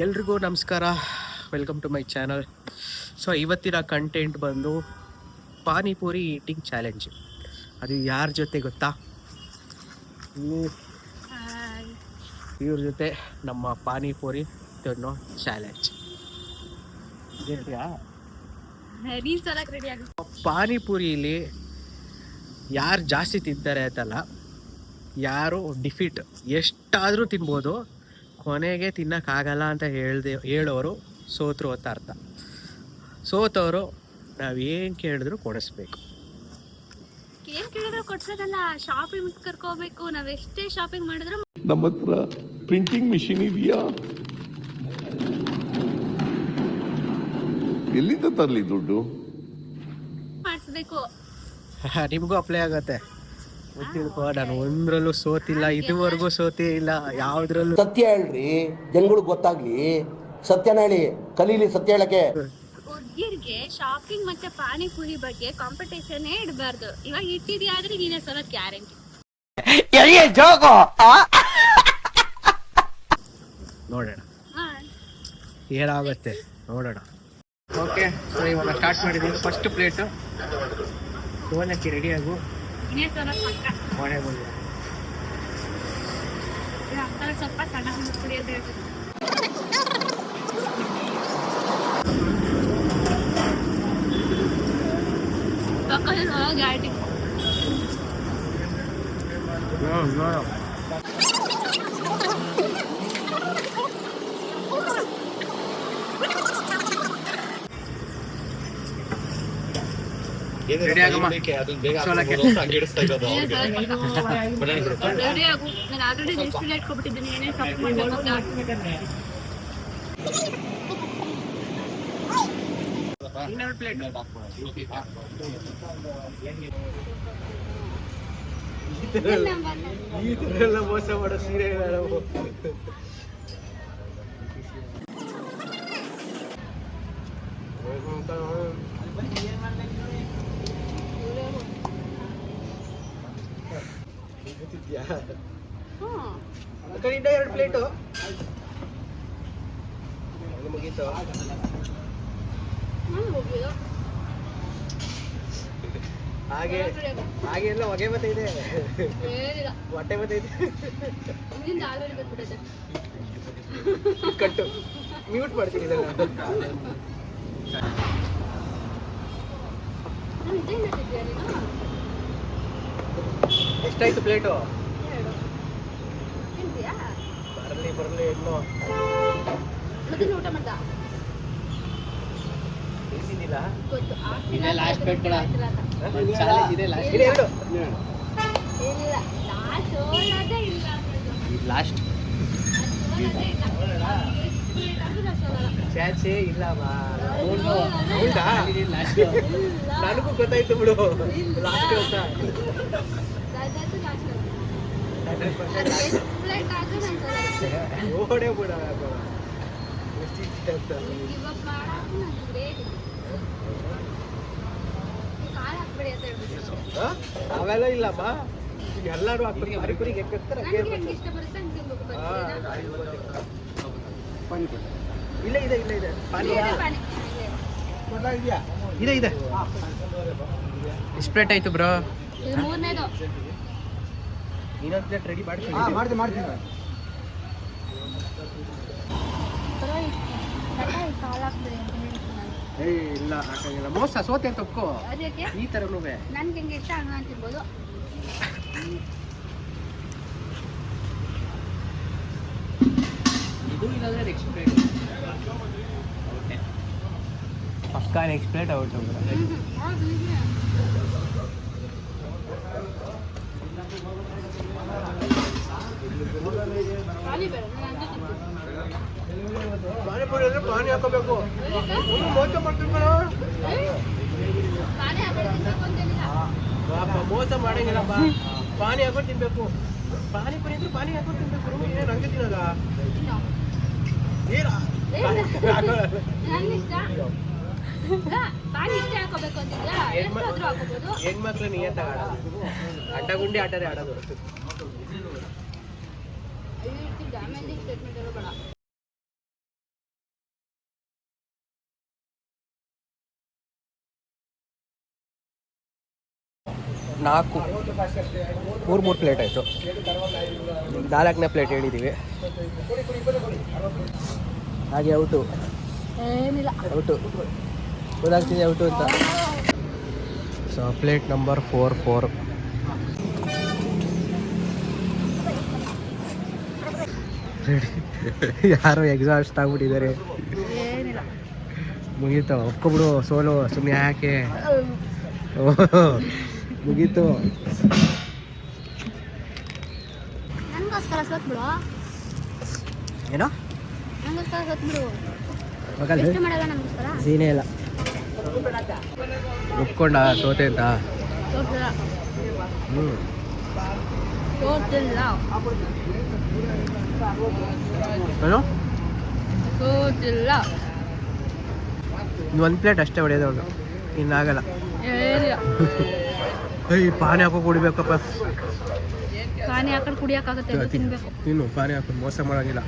ಎಲ್ರಿಗೂ ನಮಸ್ಕಾರ. Welcome to my channel so ಇವತ್ತಿನ ಕಂಟೆಂಟ್ ಬಂದು ಪಾನಿಪುರಿ ಈಟಿಂಗ್ ಚಾಲೆಂಜ್ ಅದು ಯಾರ ಜೊತೆ ಗೊತ್ತಾ? ಇವ್ರ ಜೊತೆ ನಮ್ಮ ಪಾನಿಪುರಿ ತಿನ್ನೋ ಚಾಲೆಂಜ್ ಪಾನಿಪುರಿಲಿ ಯಾರು ಜಾಸ್ತಿ ತಿಂತಾರೆ ಅಂತಲ್ಲ ಯಾರು ಡಿಫಿಟ್ ಎಷ್ಟಾದರೂ ತಿನ್ಬೋದು. ಕೊನೆಗೆ ತಿನ್ನೋಕ್ಕಾಗಲ್ಲ ಅಂತ ಹೇಳ್ದೆ ಹೇಳೋರು ಸೋತರು ಅಂತ ಅರ್ಥ. ಸೋತವರು ನಾವೇನು ಕೇಳಿದ್ರು ಕೊಡಿಸ್ಬೇಕು. ಏನು ಕೇಳಿದ್ರು ಕೊಡ್ಸೋದಲ್ಲ ಶಾಪಿಂಗ್ ಕರ್ಕೋಬೇಕು ನಾವ್ ಎಷ್ಟೇ ಶಾಪಿಂಗ್ ಮಾಡಿದ್ರು ನಮ್ಮ ಹತ್ರ ಪ್ರಿಂಟಿಂಗ್ ಮಿಷಿನ್ ಇದೆಯಾ? ಎಲ್ಲಿಂದ ತರಲಿ ದುಡ್ಡು? ಮಾಡಿಸ್ಬೇಕು. ನಿಮಗೂ ಅಪ್ಲೈ ಆಗತ್ತೆ. ನಾನು ಒಂದ್ರಲ್ಲೂ ಸೋತಿಲ್ಲ ಇದುವರೆಗೂ ಸೋತೇ ಇಲ್ಲ ಯಾವ್ದ್ರಲ್ಲೂ. ಸತ್ಯ ಹೇಳ್ರಿ ಜನಗಳಿಗೆ ಗೊತ್ತಾಗ್ಲಿ. ಸತ್ಯನ ಹೇಳಿ ಕಲೀಲಿ ಸತ್ಯ ಹೇಳಕ್ಕೆ. ಹುಡ್ಗಿರ್ಗೆ ಶಾಪಿಂಗ್ ಮತ್ತೆ ಪಾನಿಪುರಿ ಬಗ್ಗೆ ಕಾಂಪಿಟೇಷನ್ ಇಡಬಾರ್ದು. ಇವಾಗ ಇಟ್ಟಿದ್ಯಾ ಆದ್ರೆ ನೀನೇ ಸಲ ಗ್ಯಾರಂಟಿ ನೋಡೋಣ. ಏನಾಗುತ್ತೆ ನೋಡೋಣ. ಓಕೆ ಸೊ ಇವಾಗ ಸ್ಟಾರ್ಟ್ ಮಾಡಿದ್ದೀನಿ ಫಸ್ಟ್ ಪ್ಲೇಟು ಸೋನಕ್ಕೆ ರೆಡಿ ಆಗು ನೀನೇ ಸಲ ಪಕ್ಕ ಮನೆ ಬಂದು ಇದು ಅಂಕಲ್ ಸ್ವಲ್ಪ ಸಣ್ಣ ಪುಡಿ ಅಂತ ಈ ಥರ ಎಲ್ಲ ಮೋಸ ಮಾಡೋ ಸೀರೆ ನಾವು ಕಡೆಯಿಂದ ಎರಡು ಪ್ಲೇಟು ಮುಗೀತು. ಹಾಗೆ ಹಾಗೆ ಎಲ್ಲ ಹೊಗೆ ಬತ್ತೈದೆ ಹೊಟ್ಟೆ ಬತ್ತೈದೆ ಕಟ್ಟು. ಮ್ಯೂಟ್ ಮಾಡ್ತೀನಿ ಇದೆಲ್ಲ ಎಷ್ಟಾಯ್ತು ಪ್ಲೇಟು ಎರಡು ತಿಂತೀಯಾ ಬರಲಿ ಇದೇ ಕಣ. ಇದೆ ಲಾಸ್ಟ್ ಇದೆ ಎರಡು ಇಲ್ಲ. ಲಾಸ್ಟ್. ಚಾನ್ಸೇ ಇಲ್ಲ ಹೌದಾ? ನನಗೂ ಗೊತ್ತಾಯ್ತು ಬಿಡು. ಲಾಸ್ಟ್ ಅಂತ. ಓಡೇ ಬಿಡ? ಅವೆಲ್ಲ ಇಲ್ಲ ಬಾ ಈಗ ಎಲ್ಲರೂ ಹಾಕ್ತಾರೆ ಪಾನಿಪುರಿಗೆ ಹೆಂಗೆ? ಇಲ್ಲ ಇದೆ ಇಲ್ಲ ಇದೆ ಪಾನಿ ಇದೆ ಇದೆ. ಇದೆ ಇದೆ ಎಷ್ಟು ಪ್ಲೇಟ್ ಆಯ್ತು ಬ್ರೋ ಇದು ಮೂರನೇದು ಇನ್ನೊಂದು ಪ್ಲೇಟ್ ರೆಡಿ ಮಾಡಿ ಮಾಡ್ತೀನಿ ಮಾಡ್ತೀನಿ. ಏ ಇಲ್ಲ ಹಾಕಂಗಿಲ್ಲ ಮೋಸ ಸೋತೆ ಅಂತ ಒಪ್ಕೋ. ಅದಕ್ಕೆ ಈ ಥರನೂ ನನ್ಗೆ ಹೆಂಗೆ ಇಷ್ಟ ಹಂಗ ಅಂತಿರ್ಬೋದು. ಇದು ಇಲ್ಲಾಂದ್ರೆ ನೆಕ್ಸ್ಟ್ ಪ್ಲೇಟ್ ಪಕ್ಕಾ ನೆಕ್ಸ್ಟ್ ಪ್ಲೇಟ್ ಔಟ್ ಪಾನಿ ಬೇಡ ನಾನು ಅಂತ ತಿಂತೀನಿ. ಪಾನಿಪುರಿ ಅಂದ್ರೆ ಪಾನಿ ಹಾಕೋಬೇಕು ಅದಕ್ಕೆ ಒಂದು ಮೋಸ ಮಾಡ್ತೀನಿ ಕಣ ಪಾನಿ ಹಾಕ್ಬೇಡಿ ತಿನ್ಬೇಕು ಅಂತೇನಿಲ್ಲ. ಪಾಪ ಮೋಸ ಮಾಡಂಗಿಲ್ಲ ಬಾ ಪಾನಿ ಹಾಕೊಂಡು ತಿನ್ಬೇಕು ಪಾನಿಪುರಿ ಅಂದ್ರೆ ಪಾನಿ ಹಾಕೊಂಡು ತಿನ್ಬೇಕು ಏನ್ ಹಂಗೆ ತಿನ್ನೋದ ತಿನ್ನು. ಹೆಣ್ಮಕ್ಳು ನಿಯತ್ತಾಗ ಆಡೋದು. ಅಡ್ಡಗುಂಡಿ ಆಟದೇ ಆಡೋದು. ನಾಲ್ಕು. ಮೂರು ಮೂರು ಪ್ಲೇಟ್ ಆಯಿತು. ನಾಲ್ಕನೇ ಪ್ಲೇಟ್ ಹೇಳಿದ್ದೀವಿ ಹಾಗೆ ಔಟು. ಔಟು. ಗೊತ್ತಾಗ್ತಿದೆ ಔಟು ಅಂತ. So plate number four four ಯಾರು ಎಕ್ಸಾಸ್ಟ್ ಆಗ್ಬಿಟ್ಟಿದ್ದಾರೆ? ಮುಗೀತು. ಒಪ್ಕೊಬಿಡು ಸೋಲು. ಸುಮ್ಮನೆ ಯಾಕೆ? ಮುಗೀತು. ಏನೋ? ಸೀನೇ ಇಲ್ಲ. ಒಪ್ಕೊಂಡ ಸೋತೆ ಅಂತ? ಒಂದ್ ಹ್ಞೂ ಏನೋ? ಇನ್ನು ಒಂದು ಪ್ಲೇಟ್ ಅಷ್ಟೇ ಹೊಡೆಯೋದು ಅವನು ಇನ್ನಾಗಲ್ಲ ಏಯ್ ಪಾನಿ ಹಾಕೋ ಕುಡಿಬೇಕಪ್ಪ. ಪಾನಿ ಹಾಕೊಂಡು ಕುಡಿಯೋಕ್ಕಾಗುತ್ತೆ ತಿನ್ಬೇಕು. ತಿನ್ನು ಪಾನಿ ಹಾಕೊಂಡು ಮೋಸ ಮಾಡೋಂಗಿಲ್ಲ.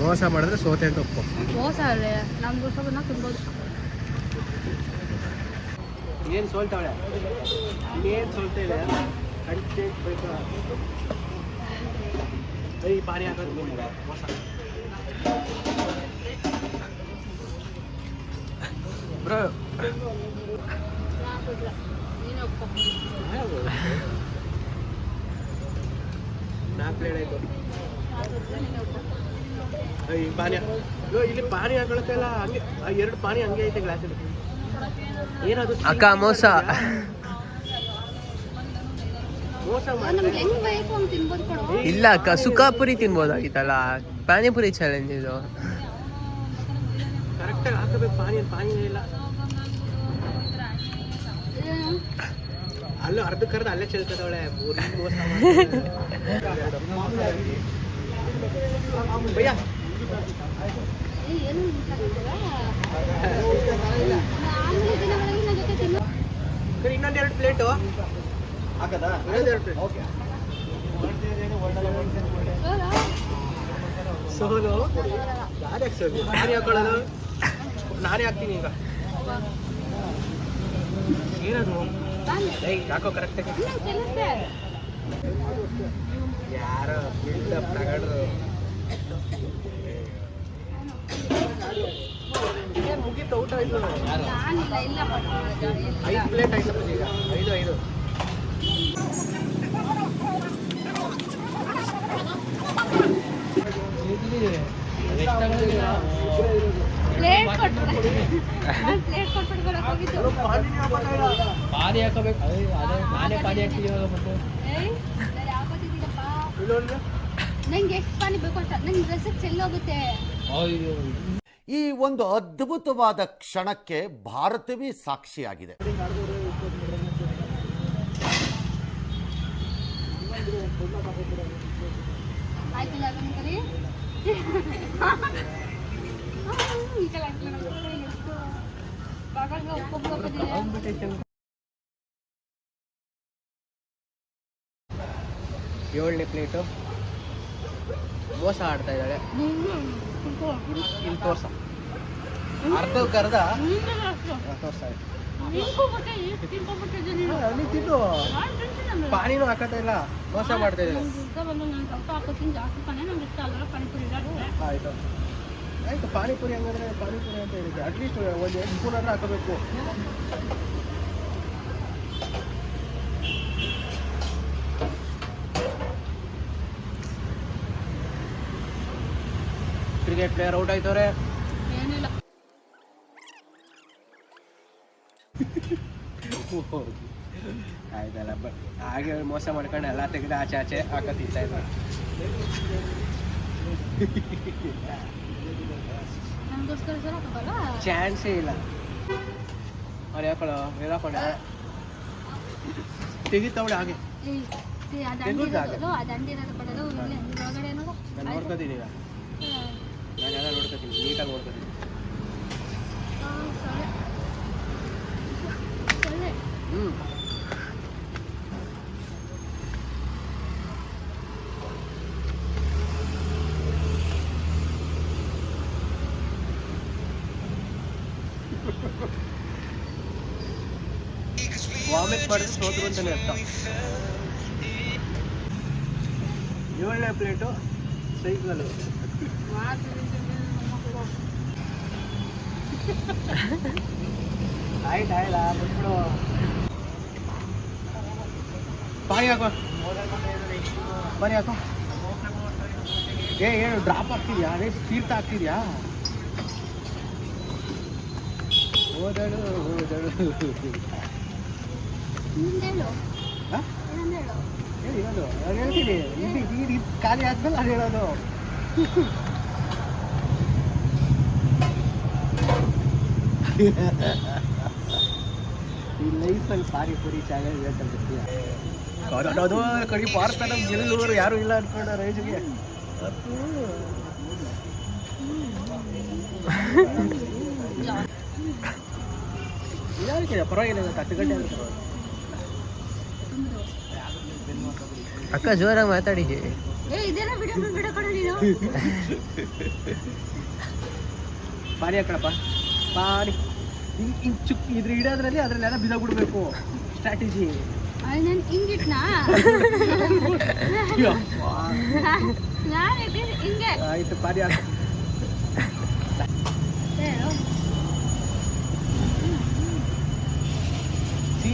ಮೋಸ ಮಾಡಿದ್ರೆ ಸೋತೆ ಅಂತ ಒಪ್ಪು ಮೋಸ ಅಲ್ಲ ನಮ್ಗೋಸ್ಕರ ಬಂದಾಗ ತಿನ್ಬೋದು. ಏನು ಸೋಲ್ತಾವಳೆ ಏನು ಸೋಲ್ತಾ ಇದೆ? ಕಂಟೆಂಟ್ ಬೇಕು? ಪಾರಿ ಹಾಕೋದು ಮೋಸ ಬ್ರೋ. ನಾಲ್ಕು ಪ್ಲೇಟ್ ಆಯಿತು. ಈ ಪಾನಿ ಅಯ್ಯೋ ಇಲ್ಲಿ ಪಾನಿ ಹಾಕೊಳಕ್ಕೆಲ್ಲ ಹಂಗೆ ಆ ಎರಡು ಪಾನಿ ಹಂಗೆ ಐತೆ ಗ್ಲಾಸಲ್ಲಿ ಏನದು ಅಕ್ಕ, ಮೋಸ. ಮೋಸ ಇಲ್ಲ ಅಕ್ಕ ಸುಖಾಪುರಿ ತಿನ್ಬೋದಾಗಿತ್ತಲ್ಲ ಪಾನಿಪುರಿ ಚಾಲೆಂಜ್ ಇದು. ಕರೆಕ್ಟಾಗಿ ಹಾಕಬೇಕು ಪಾನಿ ಪಾನಿ ಇಲ್ಲ? ಅಲ್ಲೂ ಅರ್ಧಕ್ಕರ್ಧ ಅಲ್ಲೇ ಚೆಲ್ತದವಳೆ ಮೂರು ಮೋಸ ಭಯ್ಯ ಏ, ಏನು ಮಾತಾಡ್ತಿದ್ದೀರಾ? ನಾನು ಈ ದಿನಗಳಲ್ಲಿ ನನ್ನ ಜೊತೆ ತಿನ್ನು ಸರಿ ಇನ್ನೊಂದು ಎರಡು ಪ್ಲೇಟು. ಇನ್ನೊಂದೆರಡು ಪ್ಲೇಟ್ ಸೋಲಾ? ಸೋಲು ನಾನೇ ಸೋಲು? ನಾನೇ ಹಾಕೊಳ್ಳೋದು ನಾನೇ ಹಾಕ್ತೀನಿ ಈಗ. ಏನದು? ಯಾಕೋ ಕರೆಕ್ಟಾಗಿ. ಯಾರೋ ಬಿಲ್ಡಪ್ ತಗೊಂಡು ಮುಗೀತು ಊಟ ಇಲ್ಲ. ಐದು ಪ್ಲೇಟ್ ಆಯ್ತು ಈಗ ಐದು ಐದು ಪ್ಲೇಟ್ ಕೊಟ್ಬಿಡು. ಪ್ಲೇಟ್ ಕೊಟ್ಬಿಟ್ಟು ಪಾನಿ ಹಾಕಬೇಕು. ಅದೇ ಅದೇ ನಾನೇ ಪಾನಿ ಹಾಕ್ತಿದ್ದೀವಲ್ಲ ಮತ್ತೆ. ನಂಗೆ ಎಷ್ಟು ಪಾನಿ ಬೇಕು ಅಂತ ನಂಗೆ ಡ್ರೆಸ್ಸಿಗೆ ಚೆಲ್ಲೋಗುತ್ತೆ. ಈ ಒಂದು ಅದ್ಭುತವಾದ ಕ್ಷಣಕ್ಕೆ ಭಾರತವೇ ಸಾಕ್ಷಿಯಾಗಿದೆ. ಆಯ್ತಿಲ್ಲ ಏಳನೇ ಪ್ಲೇಟು. ಮೋಸ ಆಡ್ತಾ ಇದ್ದಾಳೆ. ಇಲ್ಲಿ ತೋರ್ಸ. ಅರ್ಧ. ತೋರ್ಸ ತಿನ್ನು. ಪಾನಿನೂ ಹಾಕತ್ತಾ ಇಲ್ಲ. ಮೋಸ ಮಾಡ್ತಾ ಇದ್ದಾರೆ ಆಯ್ತು. ಆಯ್ತು ಪಾನಿಪುರಿ ಹಂಗಂದ್ರೆ ಪಾನಿಪುರಿ ಅಂತ ಹೇಳಿದ್ದೆ. ಅಟ್ಲೀಸ್ಟ್ ಒಂದು ಎರಡು ಸ್ಪೂನ್ ಆದ್ರೂ ಹಾಕಬೇಕು. ಕ್ರಿಕೆಟ್ ಪ್ಲೇಯರ್ ಔಟ್ ಆಯ್ತವ್ರೆ. ಆಯ್ತಲ್ಲ ಬ ಹಾಗೆ ಮೋಸ ಮಾಡ್ಕೊಂಡು ಎಲ್ಲ ತೆಗೆದು ಆಚೆ ಆಚೆ ಹಾಕ ತಿಂತಾ ಇದ್ದಾರೆ ನಮಗೋಸ್ಕರ ಚಾನ್ಸೇ ಇಲ್ಲ. ಅವ್ರು ಯಾಕೊಳ್ಳೋ ಹೇಳಕೊಂಡ ತೆಗಿತಾವಳೆ ಹಾಗೆ. ನಾನು ನೋಡ್ಕೋತೀನಿ ಈಗ. ನಾನೆಲ್ಲ ನೋಡ್ಕೋತೀನಿ ನೀಟಾಗಿ ನೋಡ್ಕೋತೀನಿ. ಹ್ಞೂ ವಾಮಿಟ್ ಮಾಡಿದ್ರೆ ಸೋತು ಅಂತಾನೆ ಅರ್ಥ ಏಳನೇ ಪ್ಲೇಟು ಸೈಕಲ್ ಆಯ್ತು ಆಯ್ತಾ ಬಿಟ್ಬಿಡು. ಬಾಯಿ ಹಾಕೋ. ಬನ್ನಿ ಹಾಕೋ. ಏ ಏನು ಡ್ರಾಪ್ ಆಗ್ತಿದ್ಯಾ? ಅದೇ ತೀರ್ಥ ಆಗ್ತಿದ್ಯಾ? ಓದಳು ಹೇಳಿ ಹೇಳೋದು ನಾನು ಹೇಳ್ತೀನಿ. ಇಲ್ಲಿ ನೀರು ಇದು ಖಾಲಿ ಆದ್ಮೇಲೆ ಅದು ಹೇಳೋದು. ಈ ಲೈಫಲ್ಲಿ ಪಾನಿಪುರಿ ಪುರಿ ಹೇಳ್ಕೊಂಡ್ಬಿಡ್ತೀಯ ಅದು ಕಡಿ ಪಾರ್ತಾನ ಗೆಲ್ಲುವರು ಯಾರು ಇಲ್ಲ ಅನ್ಕೊಂಡ ರೈಜ್ಗೆ. ಪರವಾಗಿಲ್ಲ ಹತ್ತು ಗಂಟೆ ಆದ್ರೆ ಪರವಾಗಿಲ್ಲ. ಅಕ್ಕ ಜೋರಾಗಿ ಮಾತಾಡಿ. ಪಾನಿ ಹಾಕಳಪ್ಪ ಪಾನಿ ಹಿಂಗ್ ಹಿಂಗ್ ಚುಕ್ ಇದ್ರ ಇಡೋದ್ರಲ್ಲಿ ಅದ್ರಲ್ಲೆಲ್ಲ ಬಿದ್ದೋಗ್ಬಿಡ್ಬೇಕು ಸ್ಟ್ರಾಟಜಿ ನಾನು ಹಿಂಗಿಟ್ನಾ? ನಾನು ಹಿಂಗೆ. ಆಯ್ತು ಪಾನಿ ಹಾಕ.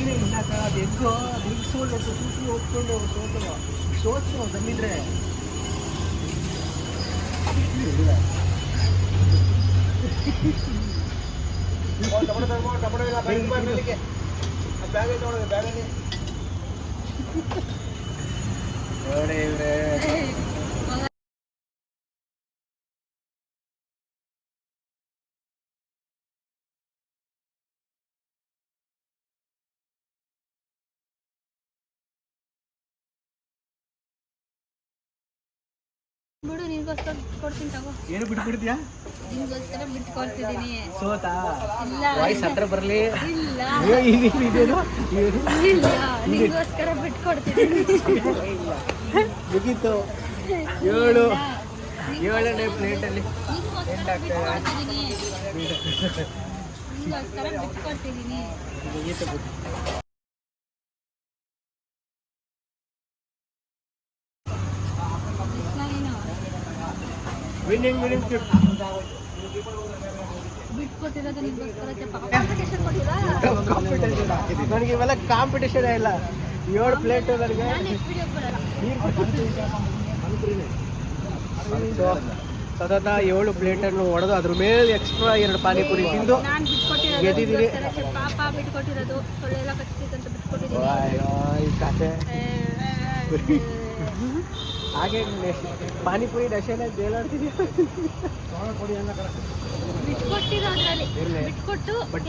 ಹೇಳು. ಸೀರೆ ಹಿಂಗಾಕ ಅದು ಹೆಂಗೋ ಅದು ಹೆಂಗ್ ಸೋಲ್ಬೇಕು ಸೂಸಿ ಹೋಗ್ಕೊಂಡು ಸೋತು ಸೋಚು ಬಂದಿದ್ರೆ ನೋಡಿ ಇವ್ರೆ ಬಿಡು ನಿನ್ಗೋಸ್ಕರ ಕೊಡ್ತೀನಿ ತಗೋ. ಏನು ಬಿಟ್ಬಿಡ್ತೀಯಾ ನಿನ್ಗೋಸ್ಕರ ಬಿಟ್ಕೊಡ್ತಿದ್ದೀನಿ ಸೋತಾ? ಇಲ್ಲ. ವಾಯ್ಸ್ ಹತ್ರ ಬರಲಿ. ಇಲ್ಲ. ಇದೇನು? ಇಲ್ಲ. ನಿನ್ಗೋಸ್ಕರ ಬಿಟ್ಕೊಡ್ತಿದ್ದೀನಿ ಮುಗೀತು. ಏಳು. ಏಳನೇ ಪ್ಲೇಟಲ್ಲಿ. ನಿನ್ಗೋಸ್ಕರ ಮುಗೀತು. ಕೃಷ್ಣ ನೀನು ನನಗೆ ಇವೆಲ್ಲ ಕಾಂಪಿಟೇಷನ್ ಇಲ್ಲ. ಏಳು ಪ್ಲೇಟ್ ನನಗೆ. ಸತತ ಏಳು ಪ್ಲೇಟನ್ನು ಒಡೆದು ಅದ್ರ ಮೇಲೆ ಎಕ್ಸ್ಟ್ರಾ ಎರಡು ಪಾನಿಪುರಿ ತಿಂದು ಗೆದ್ದಿದ್ದೀರಿ ಗೆದ್ದಿದ್ದೀನಿ. ಈ ಕತೆ ಹಾಗೆ ಪಾನಿಪುರಿ ನಶೆನ ಜೇಲಾಡ್ತಿದ್ಯಾ ಬಿಟ್ಕೊಟ್ಟಿರೋದ್ರಲ್ಲಿ. ಬಿಟ್ಕೊಟ್ಟು ಬಟ್